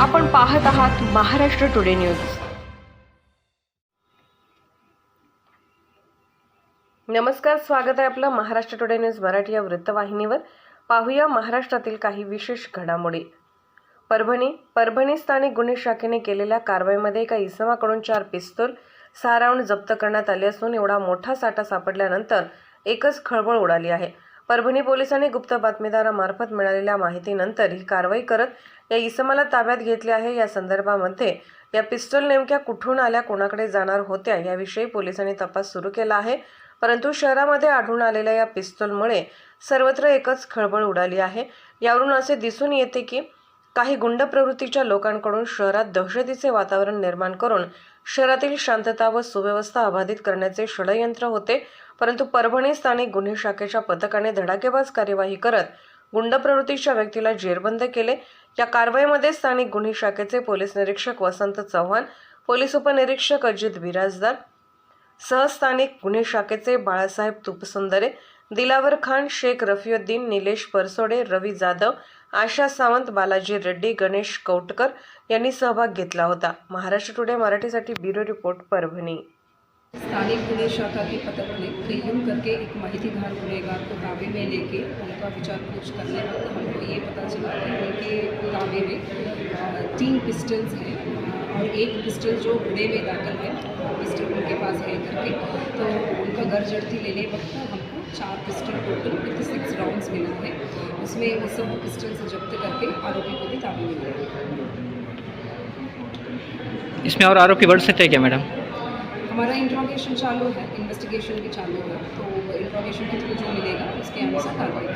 आपण पाहत आहात महाराष्ट्र टुडे न्यूज. नमस्कार स्वागत आहे आपलं महाराष्ट्र टुडे न्यूज मराठी या वृत्तवाहिनीवर. पाहूया महाराष्ट्रातील काही विशेष घडामोडी. परभणी परभणी स्थानिक गुन्हे शाखेने केलेल्या कारवाईमध्ये एका इसमाकडून चार पिस्तूल सहा राऊंड जप्त करण्यात आले असून एवढा मोठा साठा सापडल्यानंतर एकच खळबळ उडाली आहे. परभणी पोलिसांनी गुप्त बातमीदारामार्फत मिळालेल्या माहितीनंतर ही कारवाई करत या इसमाला ताब्यात घेतले आहे. या संदर्भामध्ये या पिस्टल नेमक्या कुठून आल्या कोणाकडे जाणार होत्या याविषयी पोलिसांनी तपास सुरू केला आहे. परंतु शहरामध्ये आढळून आलेल्या या पिस्तूलमुळे सर्वत्र एकच खळबळ उडाली आहे. यावरून असे दिसून येते की काही गुंड प्रवृत्तीच्या लोकांकडून शहरात दहशतीचे वातावरण निर्माण करून शहरातील शांतता व सुव्यवस्था अबाधित करण्याचे षडयंत्र होते. परंतु परभणी स्थानिक गुन्हे शाखेच्या पथकाने धडाकेबाज कार्यवाही करत गुंड प्रवृत्तीच्या व्यक्तीला जेरबंद केले. या कारवाईमध्ये स्थानिक गुन्हे शाखेचे पोलीस निरीक्षक वसंत चव्हाण पोलीस उपनिरीक्षक अजित बिराजदार सहस्थानिक गुन्हे शाखेचे बाळासाहेब तुपसुंदरे दिलावर खान शेख रफियुद्दीन निलेश परसोडे रवी जाधव आशा सावंत बालाजी रेड्डी गणेश कौटकर यांनी सहभाग घेतला होता. महाराष्ट्र टुडे मराठीसाठी ब्युरो रिपोर्ट परभणी. स्थानिक गुन्हे शाखा के पथक ने संयुक्त करके एक माहितीघार गुनहगार को दावे में लेके उनका विचार पूछ करने वक्त हमको ये पता चला कि उनके दावे में तीन पिस्टल्स हैं और एक पिस्टल जो गुने में दाखिल है पिस्टल उनके पास है करके तो घर जड़ती लेने वक्त हमको। चार pistol total fifty six round मिला है। उसमें वो सब पिस्टल से जब्त करके आरोपी को भी ताबी में लिया इसमें और आरोपी बढ़ सकते हैं क्या मैडम? हमारा इंट्रोगेशन चालू है इन्वेस्टिगेशन भी चालू है। तो इंट्रोगेशन के थ्रू जो मिलेगा उसके अनुसार कार्रवाई